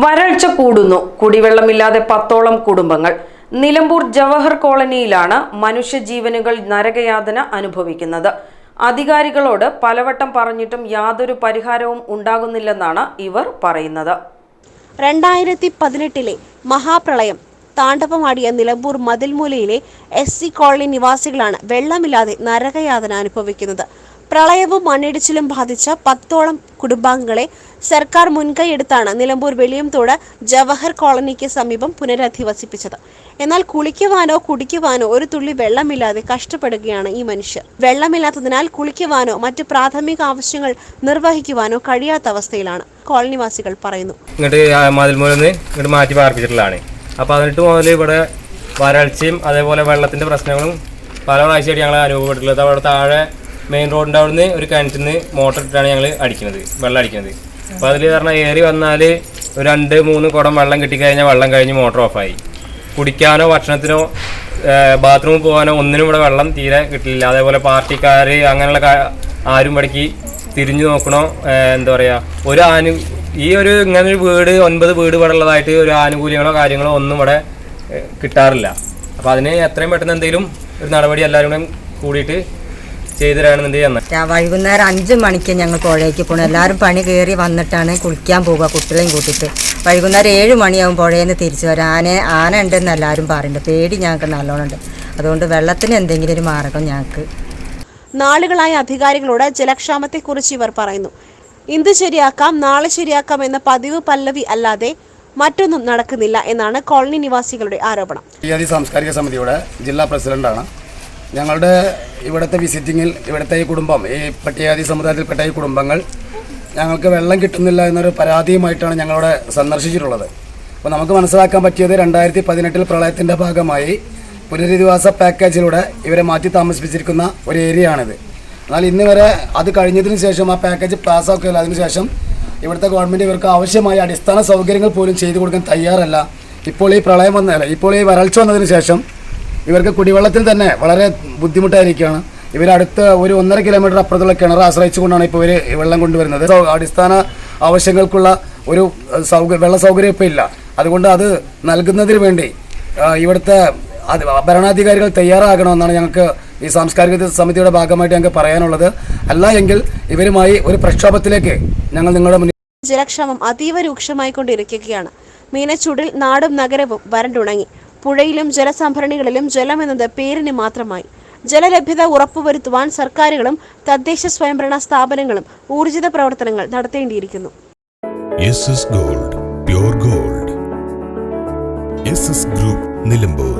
വരൾച്ച കൂടുന്നു. കുടിവെള്ളമില്ലാതെ പത്തോളം കുടുംബങ്ങൾ. നിലമ്പൂർ ജവഹർ കോളനിയിലാണ് മനുഷ്യജീവനുകൾ നരകയാതന അനുഭവിക്കുന്നത്. അധികാരികളോട് പലവട്ടം പറഞ്ഞിട്ടും യാതൊരു പരിഹാരവും ഉണ്ടാകുന്നില്ലെന്നാണ് ഇവർ പറയുന്നത്. രണ്ടായിരത്തി പതിനെട്ടിലെ മഹാപ്രളയം താണ്ഡവമാടിയ നിലമ്പൂർ മതിൽമൂലയിലെ എസ് സി കോളനി നിവാസികളാണ് വെള്ളമില്ലാതെ നരകയാതന അനുഭവിക്കുന്നത്. പ്രളയവും മണ്ണിടിച്ചിലും ബാധിച്ച പത്തോളം കുടുംബാംഗങ്ങളെ സർക്കാർ മുൻകൈയെടുത്താണ് നിലമ്പൂർ വെളിയംതോട് ജവഹർ കോളനിക്ക് സമീപം പുനരധിവസിപ്പിച്ചത്. എന്നാൽ കുളിക്കുവാനോ കുടിക്കുവാനോ ഒരു തുള്ളി വെള്ളമില്ലാതെ കഷ്ടപ്പെടുകയാണ് ഈ മനുഷ്യർ. വെള്ളമില്ലാത്തതിനാൽ കുളിക്കുവാനോ മറ്റു പ്രാഥമിക ആവശ്യങ്ങൾ നിർവഹിക്കുവാനോ കഴിയാത്ത അവസ്ഥയിലാണ്. കോളനിവാസികൾ പറയുന്നു. ഇങ്ങോട്ട് മാറ്റി പാർപ്പിച്ചിട്ടുള്ളതാണ്. അപ്പോൾ അതിനിട്ട് മുതൽ ഇവിടെ വരൾച്ചയും അതേപോലെ വെള്ളത്തിന്റെ പ്രശ്നങ്ങളും പല പ്രാവശ്യമായിട്ട് ഞങ്ങൾ അനുഭവപ്പെട്ടിട്ടുള്ളത്. അവിടെ താഴെ മെയിൻ റോഡിന്റെ അവിടുന്ന് ഒരു കിണറ്റിൽ നിന്ന് മോട്ടർ ഇട്ടിട്ടാണ് ഞങ്ങൾ അടിക്കുന്നത് വെള്ളം അടിക്കുന്നത്. അപ്പോൾ അതിൽ പറഞ്ഞാൽ ഏറി വന്നാൽ ഒരു രണ്ട് മൂന്ന് കുടം വെള്ളം കിട്ടിക്കഴിഞ്ഞാൽ വെള്ളം കഴിഞ്ഞ് മോട്ടർ ഓഫായി. കുടിക്കാനോ ഭക്ഷണത്തിനോ ബാത്റൂമിൽ പോകാനോ ഒന്നിനും ഇവിടെ വെള്ളം തീരെ കിട്ടില്ല. അതേപോലെ പാർട്ടിക്കാർ അങ്ങനെയുള്ള ആരും ഇവിടേക്ക് തിരിഞ്ഞു നോക്കണോ എന്താ പറയുക ഒരു ആനു ഈ ഒരു ഇങ്ങനെ ഒരു വീട് ഒൻപത് വീട് ഇവിടെ ഉള്ളതായിട്ട് ഒരു ആനുകൂല്യങ്ങളോ കാര്യങ്ങളോ ഒന്നും ഇവിടെ കിട്ടാറില്ല. അപ്പോൾ അതിന് എത്രയും പെട്ടെന്ന് എന്തെങ്കിലും ഒരു നടപടി എല്ലാവരും കൂടെ കൂടിയിട്ട് വൈകുന്നേരം അഞ്ച് മണിക്ക് ഞങ്ങൾ പുഴയ്ക്ക് പോകണം എല്ലാവരും പണി കയറി വന്നിട്ടാണ് കുളിക്കാൻ പോവുക കുട്ടികളെയും കൂട്ടിയിട്ട്. വൈകുന്നേരം ഏഴ് മണിയാവും പുഴയിൽ നിന്ന് തിരിച്ചു വരാം ആന ആന ഉണ്ടെന്ന് എല്ലാവരും പറയുന്നുണ്ട്. പേടി ഞങ്ങൾക്ക് നല്ലോണം ഉണ്ട്. അതുകൊണ്ട് വെള്ളത്തിന് എന്തെങ്കിലും ഒരു മാർഗം ഞങ്ങൾക്ക്. നാളുകളായ അധികാരികളോട് ജലക്ഷാമത്തെക്കുറിച്ച് ഇവർ പറയുന്നു. ഇന്ന് ശരിയാക്കാം നാളെ ശരിയാക്കാം എന്ന പതിവ് പല്ലവി അല്ലാതെ മറ്റൊന്നും നടക്കുന്നില്ല എന്നാണ് കോളനി നിവാസികളുടെ ആരോപണം. പട്ടികജാതി സാംസ്കാരിക സമിതിയുടെ ജില്ലാ പ്രസിഡന്റാണ്. ഞങ്ങളുടെ ഇവിടുത്തെ വിസിറ്റിങ്ങിൽ ഇവിടുത്തെ ഈ കുടുംബം ഈ പട്ടികജാതി സമുദായത്തിൽപ്പെട്ട ഈ കുടുംബങ്ങൾ ഞങ്ങൾക്ക് വെള്ളം കിട്ടുന്നില്ല എന്നൊരു പരാതിയുമായിട്ടാണ് ഞങ്ങളവിടെ സന്ദർശിച്ചിട്ടുള്ളത്. അപ്പോൾ നമുക്ക് മനസ്സിലാക്കാൻ പറ്റിയത് രണ്ടായിരത്തി പതിനെട്ടിൽ പ്രളയത്തിന്റെ ഭാഗമായി പുനരധിവാസ പാക്കേജിലൂടെ ഇവരെ മാറ്റി താമസിപ്പിച്ചിരിക്കുന്ന ഒരു ഏരിയയാണിത് എന്നാൽ ഇന്ന് വരെ അത് കഴിഞ്ഞതിന് ശേഷം ആ പാക്കേജ് പാസ്സാക്കുകയില്ല അതിനുശേഷം ഇവിടുത്തെ ഗവൺമെന്റ് ഇവർക്ക് ആവശ്യമായ അടിസ്ഥാന സൗകര്യങ്ങൾ പോലും ചെയ്തു കൊടുക്കാൻ തയ്യാറല്ല. ഇപ്പോൾ ഈ പ്രളയം വന്നതല്ല ഇപ്പോൾ ഈ വരൾച്ച വന്നതിന് ശേഷം ഇവർക്ക് കുടിവെള്ളത്തിൽ തന്നെ വളരെ ബുദ്ധിമുട്ടായിരിക്കുകയാണ്. ഇവരടുത്ത് ഒരു ഒന്നര കിലോമീറ്റർ അപ്പുറത്തുള്ള കിണർ ആശ്രയിച്ചുകൊണ്ടാണ് ഇപ്പോൾ ഇവർ വെള്ളം കൊണ്ടുവരുന്നത്. അടിസ്ഥാന ആവശ്യങ്ങൾക്കുള്ള ഒരു സൗകര്യ വെള്ള സൗകര്യം ഇപ്പോൾ ഇല്ല. അതുകൊണ്ട് അത് നൽകുന്നതിന് വേണ്ടി ഇവിടുത്തെ ഭരണാധികാരികൾ തയ്യാറാകണമെന്നാണ് ഞങ്ങൾക്ക് ഈ സാംസ്കാരിക സമിതിയുടെ ഭാഗമായിട്ട് ഞങ്ങൾക്ക് പറയാനുള്ളത് അല്ല എങ്കിൽ ഇവരുമായി ഒരു പ്രക്ഷോഭത്തിലേക്ക് ഞങ്ങൾ നിങ്ങളുടെ മുന്നിൽ ജലക്ഷാമം അതീവ രൂക്ഷമായിക്കൊണ്ടിരിക്കുകയാണ് മീനച്ചൂടിൽ നാടും നഗരവും വരണ്ടുണങ്ങി. പുഴയിലും ജലസംഭരണികളിലും ജലം എന്നത് പേരിന് മാത്രമായി. ജലലഭ്യത ഉറപ്പുവരുത്തുവാൻ സർക്കാരുകളും തദ്ദേശ സ്വയംഭരണ സ്ഥാപനങ്ങളും ഊർജിത പ്രവർത്തനങ്ങൾ നടത്തേണ്ടിയിരിക്കുന്നു. Gold pure gold. Group Nilambur.